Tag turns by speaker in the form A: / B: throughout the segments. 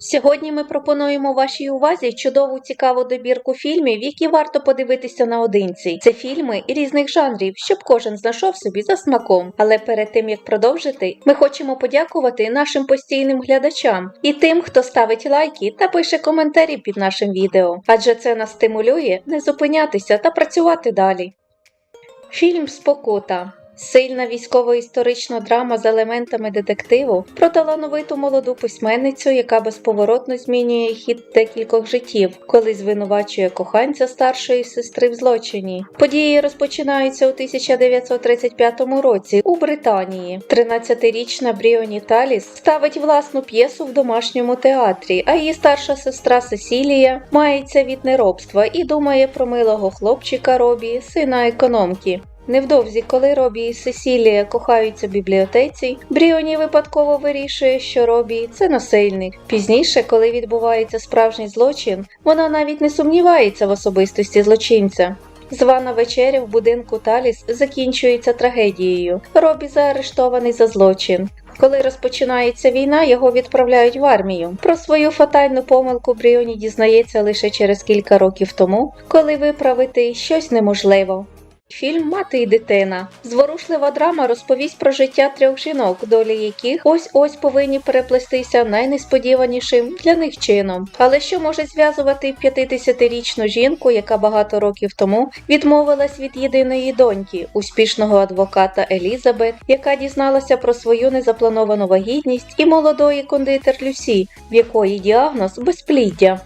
A: Сьогодні ми пропонуємо вашій увазі чудову цікаву добірку фільмів, які варто подивитися наодинці. Це фільми різних жанрів, щоб кожен знайшов собі за смаком. Але перед тим як продовжити, ми хочемо подякувати нашим постійним глядачам і тим, хто ставить лайки та пише коментарі під нашим відео, адже це нас стимулює не зупинятися та працювати далі. Фільм Спокута. Сильна військово-історична драма з елементами детективу про талановиту молоду письменницю, яка безповоротно змінює хід декількох життів, коли звинувачує коханця старшої сестри в злочині. Події розпочинаються у 1935 році у Британії. 13-річна Бріоні Таліс ставить власну п'єсу в домашньому театрі, а її старша сестра Сесілія мається від неробства і думає про милого хлопчика Робі, сина економки. Невдовзі, коли Робі і Сесілія кохаються в бібліотеці, Бріоні випадково вирішує, що Робі це насильник. Пізніше, коли відбувається справжній злочин, вона навіть не сумнівається в особистості злочинця. Звана вечеря в будинку Таліс закінчується трагедією. Робі заарештований за злочин. Коли розпочинається війна, його відправляють в армію. Про свою фатальну помилку Бріоні дізнається лише через кілька років тому, коли виправити щось неможливо. Фільм Мати і дитина. Зворушлива драма розповість про життя трьох жінок, долі яких ось ось повинні переплестися найнесподіванішим для них чином. Але що може зв'язувати 50-річну жінку, яка багато років тому відмовилась від єдиної доньки, успішного адвоката Елізабет, яка дізналася про свою незаплановану вагітність, і молодої кондитер Люсі, в якої діагноз безпліддя.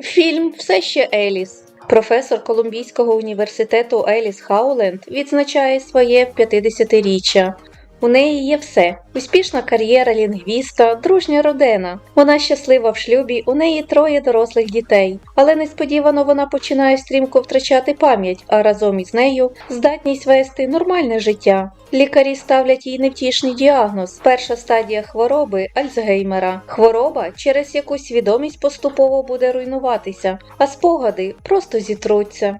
A: Фільм все ще Еліс. Професор Колумбійського університету Еліс Хауленд відзначає своє 50-річчя. У неї є все: успішна кар'єра лінгвіста, дружня родина. Вона щаслива в шлюбі, у неї троє дорослих дітей. Але несподівано вона починає стрімко втрачати пам'ять, а разом із нею здатність вести нормальне життя. Лікарі ставлять їй невтішний діагноз. Перша стадія хвороби Альцгеймера. Хвороба, через яку свідомість поступово буде руйнуватися, а спогади просто зітруться.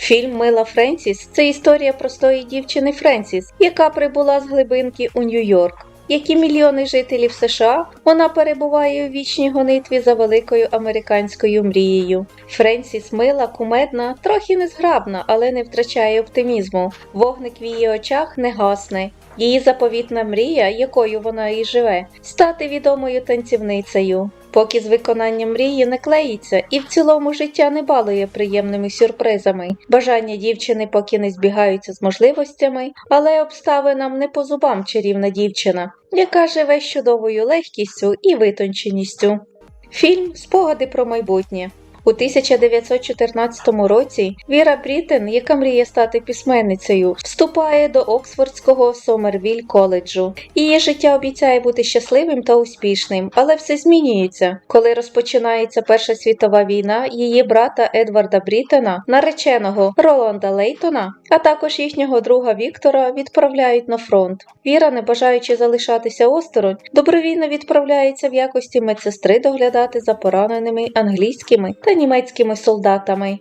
A: Фільм Мила Френсіс це історія простої дівчини Френсіс, яка прибула з глибинки у Нью-Йорк. Як і мільйони жителів США, вона перебуває у вічній гонитві за великою американською мрією. Френсіс мила, кумедна, трохи незграбна, але не втрачає оптимізму. Вогник в її очах не гасне. Її заповітна мрія, якою вона і живе, стати відомою танцівницею. Поки з виконанням мрії не клеїться і в цілому життя не балує приємними сюрпризами. Бажання дівчини поки не збігаються з можливостями, але обставинам не по зубам чарівна дівчина, яка живе з чудовою легкістю і витонченістю. Фільм Спогади про майбутнє. У 1914 році Віра Брітен, яка мріє стати письменницею, вступає до Оксфордського Сомервіль коледжу. Її життя обіцяє бути щасливим та успішним, але все змінюється. Коли розпочинається Перша світова війна, її брата Едварда Брітена, нареченого Роланда Лейтона, а також їхнього друга Віктора відправляють на фронт. Віра, не бажаючи залишатися осторонь, добровільно відправляється в якості медсестри доглядати за пораненими англійськими та німецькими солдатами.